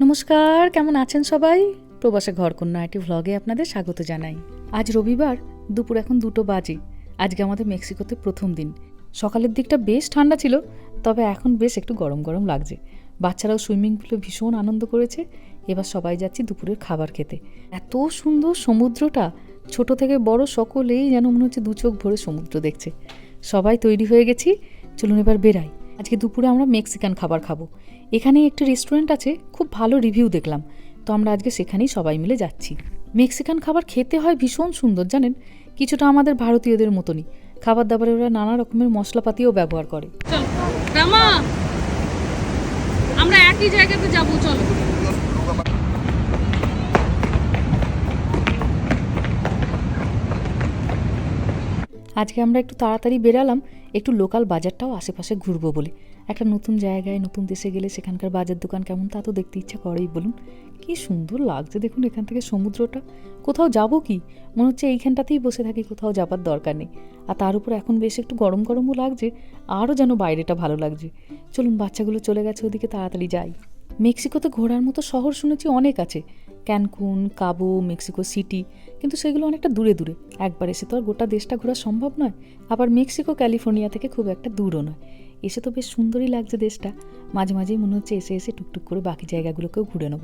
নমস্কার, কেমন আছেন সবাই? প্রবাসে ঘরকন্যা একটি ভ্লগে আপনাদের স্বাগত জানাই। আজ রবিবার, দুপুর এখন দুটো বাজে। আজকে আমাদের মেক্সিকোতে প্রথম দিন। সকালের দিকটা বেশ ঠান্ডা ছিল, তবে এখন বেশ একটু গরম গরম লাগছে। বাচ্চারাও সুইমিং পুলে ভীষণ আনন্দ করেছে। এবার সবাই যাচ্ছি দুপুরের খাবার খেতে। এত সুন্দর সমুদ্রটা! ছোট থেকে বড় সকলেই যেন মনে হচ্ছে দু চোখ ভরে সমুদ্র দেখছে। সবাই তৈরি হয়ে গেছি। চলুন এবার বেরাই। আজকে দুপুরে আমরা মেক্সিকান খাবার খাব। এখানে একটি রেস্টুরেন্ট আছে খুব ভালো রিভিউ দেখলাম। তো আমরা আজকে সেখানেই সবাই মিলে যাচ্ছি। মেক্সিকান খাবার খেতে হয় ভীষণ সুন্দর জানেন? কিছুটা আমাদের ভারতীয়দের মতনই। খাবার দাবারে ওরা নানা রকমের মশলাপাতিও ব্যবহার করে। আমরা একই জায়গাতে যাব চলো। আজকে আমরা একটু তাড়াতাড়ি বেরালাম একটু লোকাল বাজারটাও আশেপাশে ঘুরবো বলে। একটা নতুন জায়গায়, নতুন দেশে গেলে সেখানকার বাজার দোকান কেমন তা তো দেখতে ইচ্ছা করেই বলুন। কি সুন্দর লাগছে দেখুন এখান থেকে সমুদ্রটা। কোথাও যাব কি? মনে হচ্ছে এইখানটাতেই বসে থাকি, কোথাও যাবার দরকার নেই। আর তার উপর এখন বেশ একটু গরম গরমও লাগছে, আরও যেন বাইরেটা ভালো লাগছে। চলুন, বাচ্চাগুলো চলে গেছে ওদিকে, তাড়াতাড়ি যাই। মেক্সিকোতে ঘোরার মতো শহর শুনেছি অনেক আছে। ক্যানকুন, কাবো, মেক্সিকো সিটি, কিন্তু সেগুলো অনেকটা দূরে দূরে। একবার এসে তো আর গোটা দেশটা ঘোরা সম্ভব নয়। আবার মেক্সিকো, ক্যালিফোর্নিয়া থেকে খুব একটা দূরও নয়। এসে তো বেশ সুন্দরই লাগছে দেশটা। মাঝে মাঝেই মনে হচ্ছে এসে এসে টুকটুক করে বাকি জায়গাগুলোকেও ঘুরে নেব।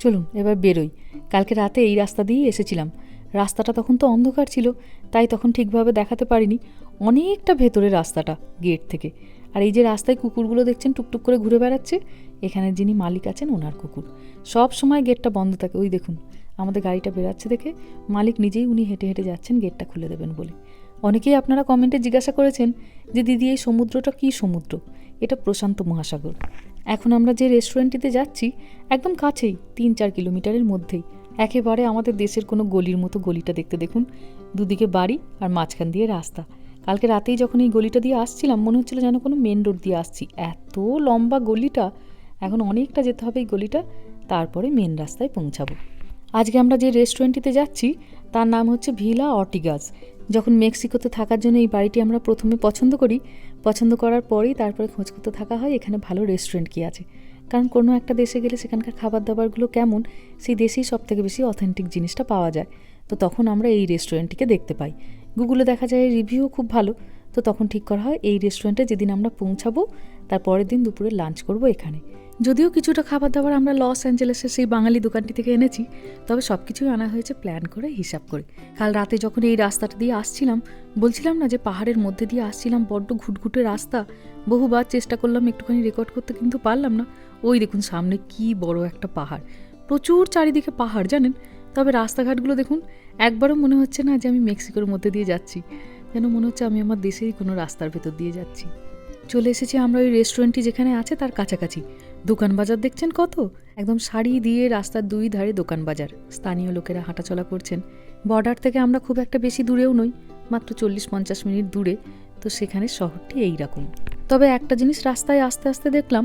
চলুন, এবার বেরোই। কালকে রাতে এই রাস্তা দিয়েই এসেছিলাম। রাস্তাটা তখন তো অন্ধকার ছিল, তাই তখন ঠিকভাবে দেখাতে পারিনি। অনেকটা ভেতরে রাস্তাটা, গেট থেকে। আর এই যে রাস্তায় কুকুরগুলো দেখছেন টুকটুক করে ঘুরে বেড়াচ্ছে, এখানে যিনি মালিক আছেন ওনার কুকুর। সব সময় গেটটা বন্ধ থাকে। ওই দেখুন, আমাদের গাড়িটা বেরাচ্ছে দেখে মালিক নিজেই উনি হেঁটে হেঁটে যাচ্ছেন, গেটটা খুলে দেবেন বলে। অনেকেই আপনারা কমেন্টে জিজ্ঞাসা করেছেন যে, দিদি, এই সমুদ্রটা কী সমুদ্র? এটা প্রশান্ত মহাসাগর। এখন আমরা যে রেস্টুরেন্টটিতে যাচ্ছি, একদম কাছেই তিন চার কিলোমিটারের মধ্যেই। একেবারে আমাদের দেশের কোনো গলির মতো গলিটা দেখতে দেখুন। দুদিকে বাড়ি আর মাঝখান দিয়ে রাস্তা। কালকে রাতেই যখন এই গলিটা দিয়ে আসছিলাম, মনে হচ্ছিল যেন কোনো মেন রোড দিয়ে আসছি। এত লম্বা গলিটা! এখন অনেকটা যেতে হবে এই গলিটা, তারপরে মেন রাস্তায় পৌঁছাবো। আজকে আমরা যে রেস্টুরেন্টটিতে যাচ্ছি, তার নাম হচ্ছে ভিলা অর্টিগাস। যখন মেক্সিকোতে থাকার জন্য এই বাড়িটি আমরা প্রথমে পছন্দ করি, পছন্দ করার পরেই তারপরে খোঁজ করতে থাকা হয়, এখানে ভালো রেস্টুরেন্ট কি আছে। কারণ কোনো একটা দেশে গেলে সেখানকার খাবার দাবারগুলো কেমন, সেই দেশেই সব থেকে বেশি অথেন্টিক জিনিসটা পাওয়া যায়। তো তখন আমরা এই রেস্টুরেন্টটিকে দেখতে পাই। গুগলে দেখা যায় রিভিউ খুব ভালো। তো তখন ঠিক করা হয়, এই রেস্টুরেন্টে যেদিন আমরা পৌঁছাবো, তার পরের দিন দুপুরে লাঞ্চ করব এখানে। যদিও কিছুটা খাবার দাবার আমরা লস অ্যাঞ্জেলেসের সেই বাঙালি দোকানটি থেকে এনেছি, তবে সব কিছুই আনা হয়েছে প্ল্যান করে, হিসাব করে। কাল রাতে যখন এই রাস্তাটা দিয়ে আসছিলাম, বলছিলাম না যে পাহাড়ের মধ্যে দিয়ে আসছিলাম বড্ড ঘুটঘুটে রাস্তা, বহুবার চেষ্টা করলাম একটুখানি রেকর্ড করতে কিন্তু পারলাম না। ওই দেখুন সামনে কি বড় একটা পাহাড়। প্রচুর চারিদিকে পাহাড়, জানেন? তবে রাস্তাঘাটগুলো দেখুন, একবারও মনে হচ্ছে না যে আমি মেক্সিকোর মধ্যে দিয়ে যাচ্ছি। যেন মনে হচ্ছে আমি আমার দেশেরই কোনো রাস্তার ভেতর দিয়ে যাচ্ছি। চলে এসেছি আমরা ওই রেস্টুরেন্টটি যেখানে আছে তার কাছাকাছি। দোকান বাজার দেখছেন কত? একদম শাড়ি দিয়ে রাস্তার দুই ধারে দোকান বাজার স্থানীয় লোকেরা হাঁটাচলা করছেন। বর্ডার থেকে আমরা খুব একটা বেশি দূরেও নই, মাত্র চল্লিশ পঞ্চাশ মিনিট দূরে। তো সেখানে শহরটি এই রকম তবে একটা জিনিস রাস্তায় আস্তে আস্তে দেখলাম,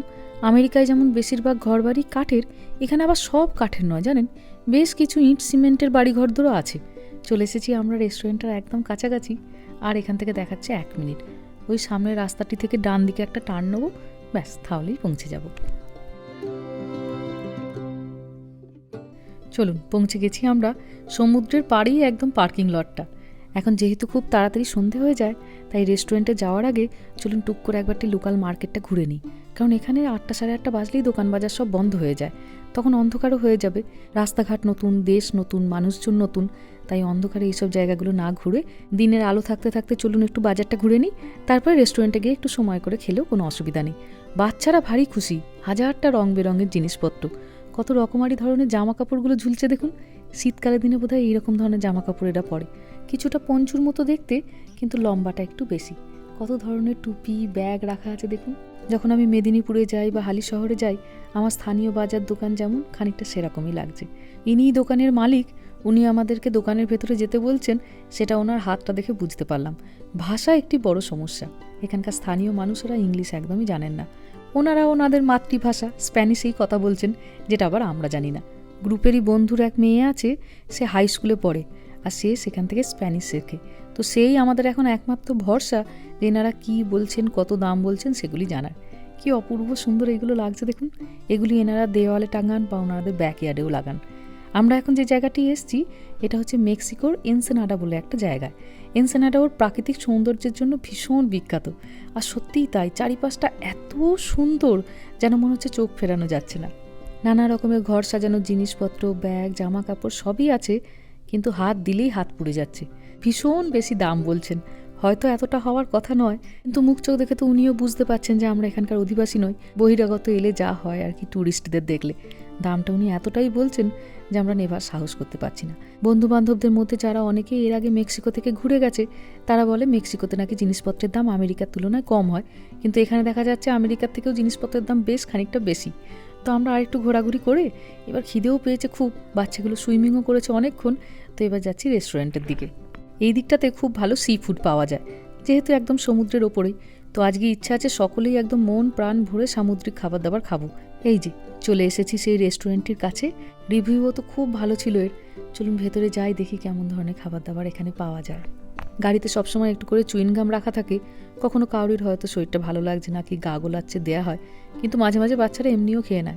আমেরিকায় যেমন বেশিরভাগ ঘরবাড়ি কাঠের, এখানে আবার সব কাঠের নয়, জানেন? বেশ কিছু ইট, সিমেন্টের বাড়ি ঘরদোরও আছে। চলে এসেছি আমরা রেস্টুরেন্টটার একদম কাছাকাছি, আর এখান থেকে দেখাচ্ছে এক মিনিট। ওই সামনের রাস্তাটি থেকে ডান দিকে একটা টার্ন নেব, ব্যাস, তাহলেই পৌঁছে যাব। চলুন, পৌঁছে গেছি আমরা সমুদ্রের পাড়েই একদম পার্কিং লটটা। এখন যেহেতু খুব তাড়াতাড়ি সন্ধে হয়ে যায়, তাই রেস্টুরেন্টে যাওয়ার আগে চলুন টুক করে একবারটি লোকাল মার্কেটটা ঘুরে নিই। কারণ এখানে আটটা সাড়ে আটটা বাজলেই দোকান বাজার সব বন্ধ হয়ে যায়। তখন অন্ধকারও হয়ে যাবে। রাস্তাঘাট নতুন, দেশ নতুন, মানুষজন নতুন। তাই অন্ধকারে এইসব জায়গাগুলো না ঘুরে দিনের আলো থাকতে থাকতে চলুন একটু বাজারটা ঘুরে নিই। তারপরে রেস্টুরেন্টে গিয়ে একটু সময় করে খেলেও কোনো অসুবিধা নেই। বাচ্চারা ভারী খুশি। হাজারটা রং বেরঙের জিনিসপত্র। কত রকমারি ধরনের জামা কাপড়গুলো ঝুলছে দেখুন। শীতকালের দিনে বোধহয় এইরকম ধরনের জামা কাপড় এরা পরে। কিছুটা পঞ্চুর মতো দেখতে, কিন্তু লম্বাটা একটু বেশি। কত ধরনের টুপি, ব্যাগ রাখা আছে দেখুন। যখন আমি মেদিনীপুরে যাই বা হালি শহরে যাই, আমার স্থানীয় বাজার দোকান যেমন, খানিকটা সেরকমই লাগছে। ইনিই দোকানের মালিক, উনি আমাদেরকে দোকানের ভেতরে যেতে বলছেন, সেটা ওনার হাতটা দেখে বুঝতে পারলাম। ভাষা একটি বড় সমস্যা। এখানকার স্থানীয় মানুষেরা ইংলিশ একদমই জানেন না। ওনারা ওনাদের মাতৃভাষা, স্প্যানিশেই কথা বলছেন, যেটা আবার আমরা জানি না। গ্রুপেরই বন্ধুর এক মেয়ে আছে, সে হাই স্কুলে পড়ে, আর সে সেখান থেকে স্প্যানিশ শেখে। তো সেই আমাদের এখন একমাত্র ভরসা যে এনারা কী বলছেন, কত দাম বলছেন, সেগুলি জানার। কি অপূর্ব সুন্দর এগুলো লাগছে দেখুন। এগুলি এনারা দেওয়ালে টাঙান বা ওনাদের ব্যাকইয়ার্ডেও লাগান। আমরা এখন যে জায়গাটি এসেছি, এটা হচ্ছে মেক্সিকোর এনসেনাডা বলে একটা জায়গা। এনসেনাডা ওর প্রাকৃতিক সৌন্দর্যের জন্য ভীষণ বিখ্যাত। আর সত্যিই তাই, চারিপাশটা এত সুন্দর যেন মনে হচ্ছে চোখ ফেরানো যাচ্ছে না। নানা রকমের ঘর সাজানোর জিনিসপত্র, ব্যাগ জামা কাপড় সবই আছে, কিন্তু হাত দিলেই হাত পুড়ে যাচ্ছে। ভীষণ বেশি দাম বলছেন। হয়তো এতটা হওয়ার কথা নয়, কিন্তু মুখ চোখ দেখে তো উনিও বুঝতে পারছেন যে আমরা এখানকার অধিবাসী নই। বহিরাগত এলে যা হয় আর কি ট্যুরিস্টদের দেখলে। দামটা উনি এতটাই বলছেন যে আমরা নেবার সাহস করতে পারছি না। বন্ধু বান্ধবদের মধ্যে যারা অনেকে এর আগে মেক্সিকো থেকে ঘুরে গেছে, তারা বলে মেক্সিকোতে নাকি জিনিসপত্রের দাম আমেরিকার তুলনায় কম হয়। কিন্তু এখানে দেখা যাচ্ছে আমেরিকার থেকেও জিনিসপত্রের দাম বেশ খানিকটা বেশি। তো আমরা আরেকটু ঘোরাঘুরি করে এবার খিদেও পেয়েছে খুব, বাচ্চাগুলো সুইমিংও করেছে অনেকক্ষণ। তো এবার যাচ্ছি রেস্টুরেন্টের দিকে। এই দিকটাতে খুব ভালো সি ফুড পাওয়া যায়, যেহেতু একদম সমুদ্রের ওপরেই। তো আজকে ইচ্ছা আছে সকলেই একদম মন প্রাণ ভরে সামুদ্রিক খাবার দাবার খাব। এই যে, চলে এসেছি সেই রেস্টুরেন্টটির কাছে। রিভিউও তো খুব ভালো ছিল এর। চলুন ভেতরে যাই, দেখি কেমন ধরনের খাবার দাবার এখানে পাওয়া যায়। গাড়িতে সবসময় একটু করে চুইনগাম রাখা থাকে। কখনো কাউরির হয়তো শরীরটা ভালো লাগছে না কি গা গোলাচ্ছে দেয়া হয়, কিন্তু মাঝে মাঝে বাচ্চারা এমনিও খেয়ে নেয়।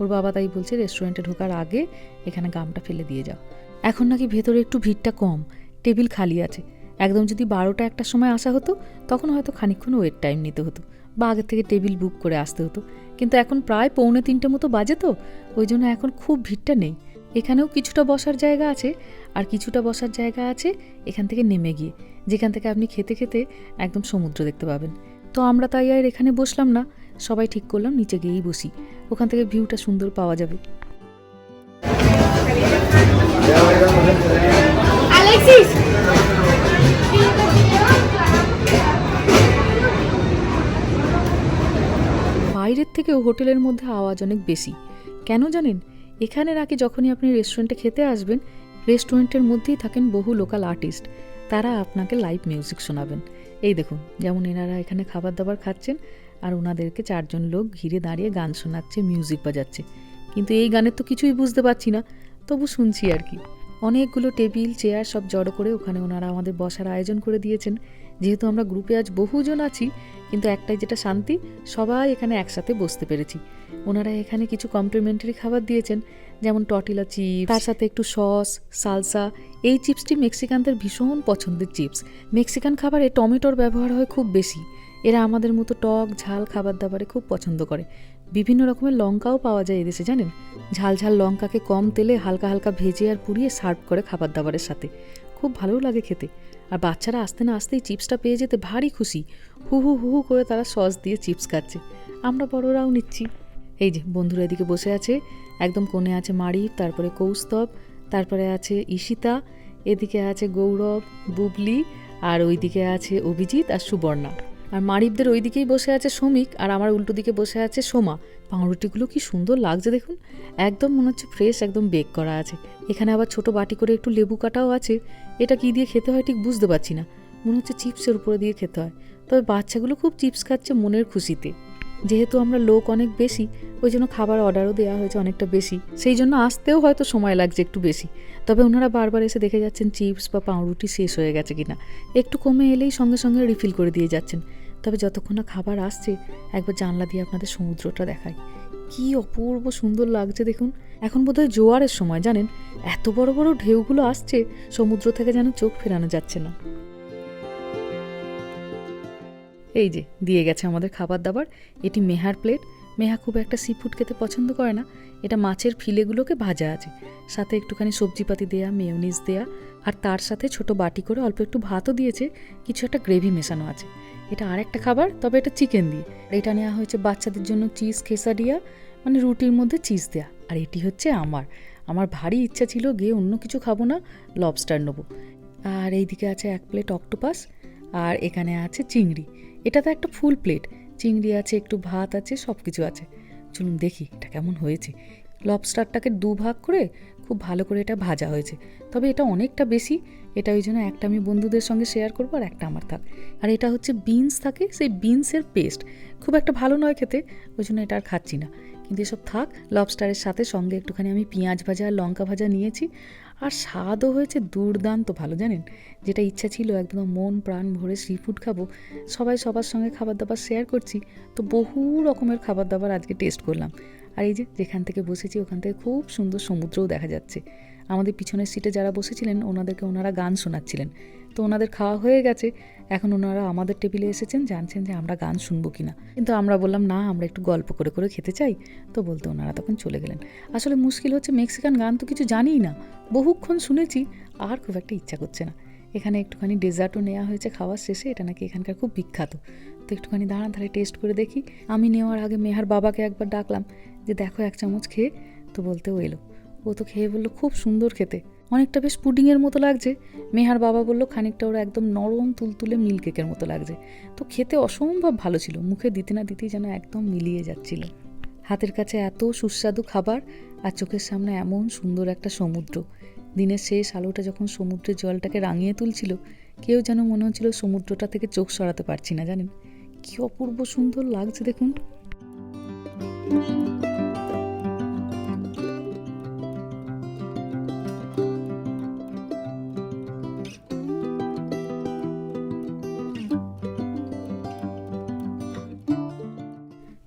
ওর বাবা তাই বলছে, রেস্টুরেন্টে ঢোকার আগে এখানে গামটা ফেলে দিয়ে যাও। এখন নাকি ভেতরে একটু ভিড়টা কম, টেবিল খালি আছে। একদম যদি বারোটা একটার সময় আসা হতো, তখন হয়তো খানিক্ষণ ওয়েট টাইম নিতে হতো বা আগের থেকে টেবিল বুক করে আসতে হতো। কিন্তু এখন প্রায় পৌনে তিনটে মতো বাজে তো, ওই জন্য এখন খুব ভিড়টা নেই। এখানেও কিছুটা বসার জায়গা আছে, আর কিছুটা বসার জায়গা আছে এখান থেকে নেমে গিয়ে, যেখান থেকে আপনি খেতে খেতে একদম সমুদ্র দেখতে পাবেন। তো আমরা তাই আর এখানে বসলাম না, সবাই ঠিক করলাম নিচে গিয়েই বসি, ওখান থেকে ভিউটা সুন্দর পাওয়া যাবে। Alexis. বাইরের থেকেও হোটেলের মধ্যে আওয়াজ অনেক বেশি। কেন জানেন? এখানে নাকি যখনই আপনি রেস্টুরেন্টে খেতে আসবেন, রেস্টুরেন্টের মধ্যেই থাকেন বহু লোকাল আর্টিস্ট। তারা আপনাকে লাইভ মিউজিক শোনাবেন। এই দেখুন, যেমন এনারা এখানে খাবার দাবার খাচ্ছেন আর ওনাদেরকে চারজন লোক ঘিরে দাঁড়িয়ে গান শোনাচ্ছে, মিউজিক বাজাচ্ছে। কিন্তু এই গানের তো কিছুই বুঝতে পারছি না। তবু শুনছি আর কি। অনেকগুলো টেবিল, চেয়ার সব জড়ো করে ওখানে ওনারা আমাদের বসার আয়োজন করে দিয়েছেন। যেহেতু আমরা গ্রুপে আজ বহুজন আছি, কিন্তু একটাই যেটা শান্তি, সবাই এখানে একসাথে বসতে পেরেছি। ওনারা এখানে কিছু কমপ্লিমেন্টারি খাবার দিয়েছেন, যেমন টটিলা চিপস তার সাথে একটু সস সালসা এই চিপসটি মেক্সিকানদের ভীষণ পছন্দের চিপস মেক্সিকান খাবারে টমেটোর ব্যবহার হয় খুব বেশি। এরা আমাদের মতো টক, ঝাল খাবার দাবারে খুব পছন্দ করে। বিভিন্ন রকমের লঙ্কাও পাওয়া যায় এদেশে, জানেন? ঝাল ঝাল লঙ্কাকে কম তেলে হালকা হালকা ভেজে আর পুড়িয়ে সার্ভ করে খাবার দাবারের সাথে। খুব ভালোও লাগে খেতে। আর বাচ্চারা আসতে না আসতেই চিপসটা পেয়ে যেতে ভারী খুশি। হু হু হু হু করে তারা সস দিয়ে চিপস খাচ্ছে। আমরা বড়রাও নিচ্ছি। এই যে, বন্ধুরা এদিকে বসে আছে। একদম কোণে আছে মারিফ, তারপরে কৌস্তব, তারপরে আছে ঈশিতা, এদিকে আছে গৌরব, বুবলি, আর ওইদিকে আছে অভিজিৎ আর সুবর্ণা। আর মারিফদের ওই দিকেই বসে আছে শ্রমিক, আর আমার উল্টো দিকে বসে আছে সোমা। পাউরুটিগুলো কি সুন্দর লাগছে দেখুন। একদম মনে হচ্ছে ফ্রেশ একদম বেক করা আছে। এখানে আবার ছোট বাটি করে একটু লেবু কাটাও আছে। এটা কি দিয়ে খেতে হয় ঠিক বুঝতে পারছি না। মনে হচ্ছে চিপসের উপরে দিয়ে খেতে হয়। তবে বাচ্চাগুলো খুব চিপস খাচ্ছে মনের খুশিতে। যেহেতু আমরা লোক অনেক বেশি, ওই জন্য খাবার অর্ডারও দেওয়া হয়েছে অনেকটা বেশি। সেই জন্য আসতেও হয়তো সময় লাগছে একটু বেশি। তবে ওনারা বারবার এসে দেখে যাচ্ছেন, চিপস বা পাউরুটি শেষ হয়ে গেছে কিনা। একটু কমে এলেই সঙ্গে সঙ্গে রিফিল করে দিয়ে যাচ্ছেন। তবে যতক্ষণ না খাবার আসছে, একবার জানলা দিয়ে আপনাদের সমুদ্রটা দেখায় কি অপূর্ব সুন্দর লাগছে দেখুন। এখন বোধহয় জোয়ারের সময়, জানেন? এত বড় বড় ঢেউগুলো আসছে, সমুদ্র থেকে যেন চোখ ফেরানো যাচ্ছে না। এই যে, দিয়ে গেছে আমাদের খাবার দাবার। এটি মেহার প্লেট। মেহা খুব একটা সি ফুড খেতে পছন্দ করে না। এটা মাছের ফিলেগুলোকে ভাজা আছে। সাথে একটুখানি সবজিপাতি দেয়া মেয়নিজ দেয়া, আর তার সাথে ছোট বাটি করে অল্প একটু ভাতও দিয়েছে। কিছু একটা গ্রেভি মেশানো আছে। এটা আর একটা খাবার, তবে এটা চিকেন দিয়ে। আর এটা নেওয়া হয়েছে বাচ্চাদের জন্য চিজ খেসারিয়া মানে রুটির মধ্যে চিজ দেয়া। আর এটি হচ্ছে আমার। আমার ভারী ইচ্ছা ছিল গিয়ে অন্য কিছু খাব না লবস্টার নেব। আর এইদিকে আছে এক প্লেট অক্টোপাস আর এখানে আছে চিংড়ি। এটা তো একটা ফুল প্লেট চিংড়ি আছে, একটু ভাত আছে সব কিছু আছে। চলুন দেখি এটা কেমন হয়েছে। লবস্টারটাকে দু ভাগ করে খুব ভালো করে এটা ভাজা হয়েছে। তবে এটা অনেকটা বেশি, এটা ওই জন্য একটা আমি বন্ধুদের সঙ্গে শেয়ার করব আর একটা আমার থাক। আর এটা হচ্ছে বিনস থাকে, সেই বিনসের পেস্ট খুব একটা ভালো নয় খেতে, ওই জন্য এটা আর খাচ্ছি না। কিন্তু এসব থাক লবস্টারের সাথে সঙ্গে একটুখানি আমি পেঁয়াজ ভাজা আর লঙ্কা ভাজা নিয়েছি। আর স্বাদও হয়েছে দুর্দান্ত ভালো, জানেন? যেটা ইচ্ছা ছিল, একদম মন প্রাণ ভরে সি ফুড খাব। সবাই সবার সঙ্গে খাবার দাবার শেয়ার করছি, তো বহু রকমের খাবার দাবার আজকে টেস্ট করলাম। আর এই যে যেখান থেকে বসেছি, ওখান থেকে খুব সুন্দর সমুদ্রও দেখা যাচ্ছে। আমাদের পিছনের সিটে যারা বসেছিলেন, ওনাদেরকে ওনারা গান শোনাচ্ছিলেন। তো ওনাদের খাওয়া হয়ে গেছে। এখন ওনারা আমাদের টেবিলে এসেছেন, জানছেন যে আমরা গান শুনব কি না কিন্তু আমরা বললাম, না, আমরা একটু গল্প করে করে খেতে চাই। তো বলতে ওনারা তখন চলে গেলেন। আসলে মুশকিল হচ্ছে মেক্সিকান গান তো কিছু জানিই না। বহুক্ষণ শুনেছি, আর খুব একটা ইচ্ছা করছে না। এখানে একটুখানি ডেজার্টও নেওয়া হয়েছে খাওয়ার শেষে, এটা নাকি এখানকার খুব বিখ্যাত। তো একটুখানি দাঁড়ান, তাহলে টেস্ট করে দেখি। আমি নেওয়ার আগে মেহার বাবাকে একবার ডাকলাম। যে দেখো এক চামচ খেয়ে তো বলতে ও এলো। ও তো খেয়ে বলল, খুব সুন্দর খেতে। অনেকটা বেশ পুডিংয়ের মতো লাগছে। মেহার বাবা বলল, খানিকটা ওরা একদম নরম তুলতুলে মিল কেকের মতো লাগছে। তো খেতে অসম্ভব ভালো ছিল, মুখে দিতে না দিতেই যেন একদম মিলিয়ে যাচ্ছিল। হাতের কাছে এত সুস্বাদু খাবার আর চোখের সামনে এমন সুন্দর একটা সমুদ্র। দিনের শেষ আলোটা যখন সমুদ্রের জলটাকে রাঙিয়ে তুলছিল, কেউ যেন মনে হচ্ছিল সমুদ্রটা থেকে চোখ সরাতে পারছি না, জানেন? কি অপূর্ব সুন্দর লাগছে, দেখুন।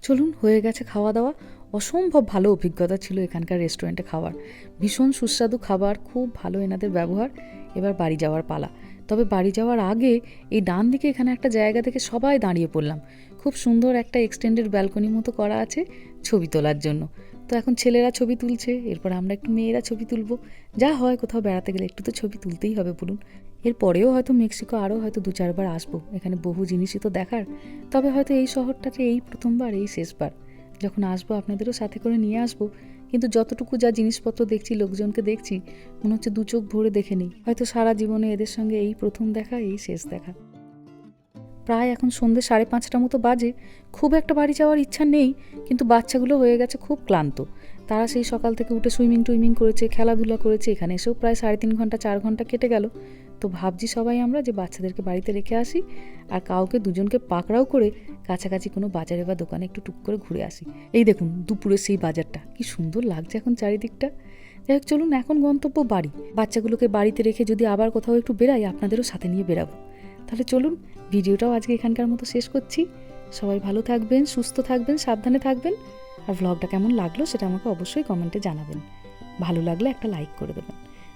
চলুন, হয়ে গেছে খাওয়া দাওয়া। অসম্ভব ভালো অভিজ্ঞতা ছিল এখানকার রেস্টুরেন্টে খাওয়ার। ভীষণ সুস্বাদু খাবার, খুব ভালো এনাদের ব্যবহার। এবার বাড়ি যাওয়ার পালা। তবে বাড়ি যাওয়ার আগে এই ডান দিকে এখানে একটা জায়গা থেকে সবাই দাঁড়িয়ে পড়লাম। খুব সুন্দর একটা এক্সটেন্ডেড ব্যালকনি মতো করা আছে ছবি তোলার জন্য। তো এখন ছেলেরা ছবি তুলছে, এরপর আমরা একটু মেয়েরা ছবি তুলবো। যা হয় কোথাও বেড়াতে গেলে একটু তো ছবি তুলতেই হবে, বলুন। এরপরেও হয়তো মেক্সিকো আরও হয়তো দু চারবার আসব, এখানে বহু জিনিসই তো দেখার। তবে হয়তো এই শহরটাতে এই প্রথমবার, এই শেষবার যখন আসব আপনাদেরও সাথে করে নিয়ে আসব। কিন্তু যতটুকু যা জিনিসপত্র দেখছি, লোকজনকে দেখছি, মনে হচ্ছে দু চোখ ভরে দেখে নেই। হয়তো সারা জীবনে এদের সঙ্গে এই প্রথম দেখা, এই শেষ দেখা। প্রায় এখন সন্ধ্যে সাড়ে পাঁচটা মতো বাজে, খুব একটা বাড়ি যাওয়ার ইচ্ছা নেই, কিন্তু বাচ্চাগুলো হয়ে গেছে খুব ক্লান্ত। তারা সেই সকাল থেকে উঠে সুইমিং টুইমিং করেছে, খেলাধুলা করেছে, এখানে এসেও প্রায় সাড়ে তিন ঘণ্টা, চার ঘণ্টা কেটে গেল। তো ভাবছি সবাই আমরা যে বাচ্চাদেরকে বাড়িতে রেখে আসি আর কাউকে দুজনকে পাকড়াও করে কাছাকাছি কোনো বাজারে বা দোকানে একটু টুক করে ঘুরে আসি। এই দেখুন দুপুরে সেই বাজারটা। কি সুন্দর লাগছে এখন চারিদিকটা। যাই হোক, চলুন এখন গন্তব্য বাড়ি। বাচ্চাগুলোকে বাড়িতে রেখে যদি আবার কোথাও একটু বেরাই আপনাদেরও সাথে নিয়ে বেরাবো তাহলে চলুন, ভিডিওটাও আজকে এখানকার মতো শেষ করছি। সবাই ভালো থাকবেন, সুস্থ থাকবেন, সাবধানে থাকবেন। আর ভ্লগটা কেমন লাগল সেটা আমাকে অবশ্যই কমেন্টে জানাবেন। ভালো লাগলে একটা লাইক করে দেবেন।